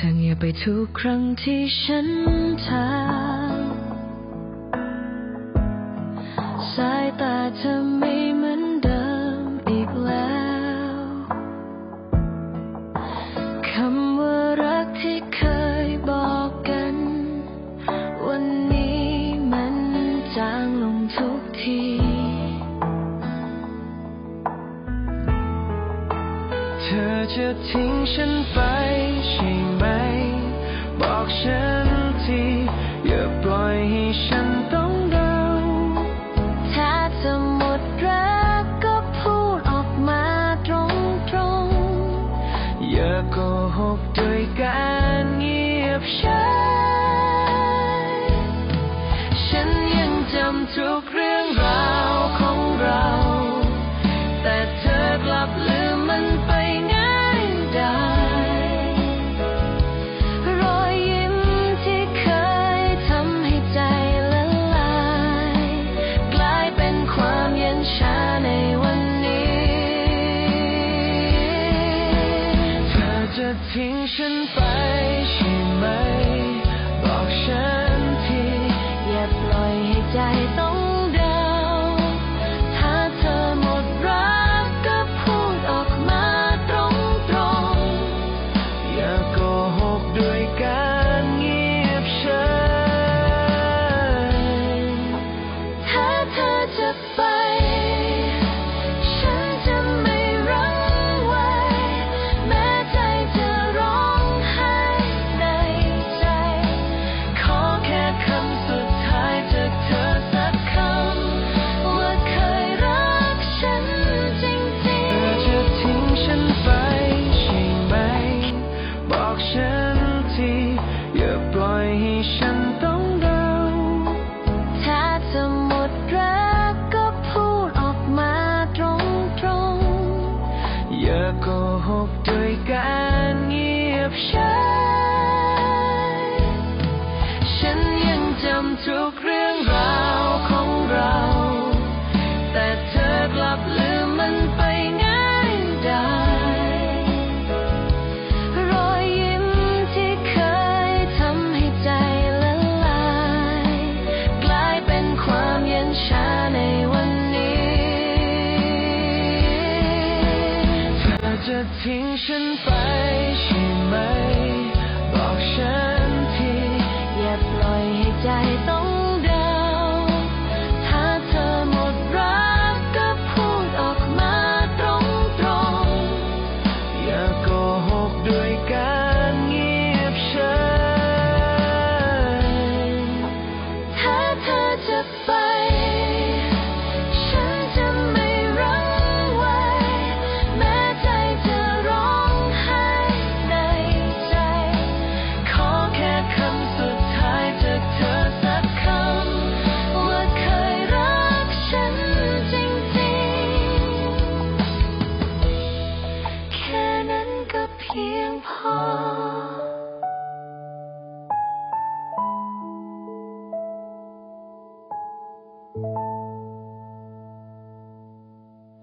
เธอเงียบไปทุกครั้งที่ฉันถามสายตาเธอไม่เหมือนเดิมอีกแล้วคำว่ารักที่เคยบอกกัน วันนี้มันจางลงทุกทีเธอจะทิ้งฉันไป หกด้วยการเงียบเฉยฉันยังจำทุกเรื่องราวของเรา ทิ้งฉัน โกหกด้วยการเงียบเฉยฉันยังจำทุกเรื่องราว ทิ้งฉันไปใช่ไหม บอกฉันทีอย่าปล่อย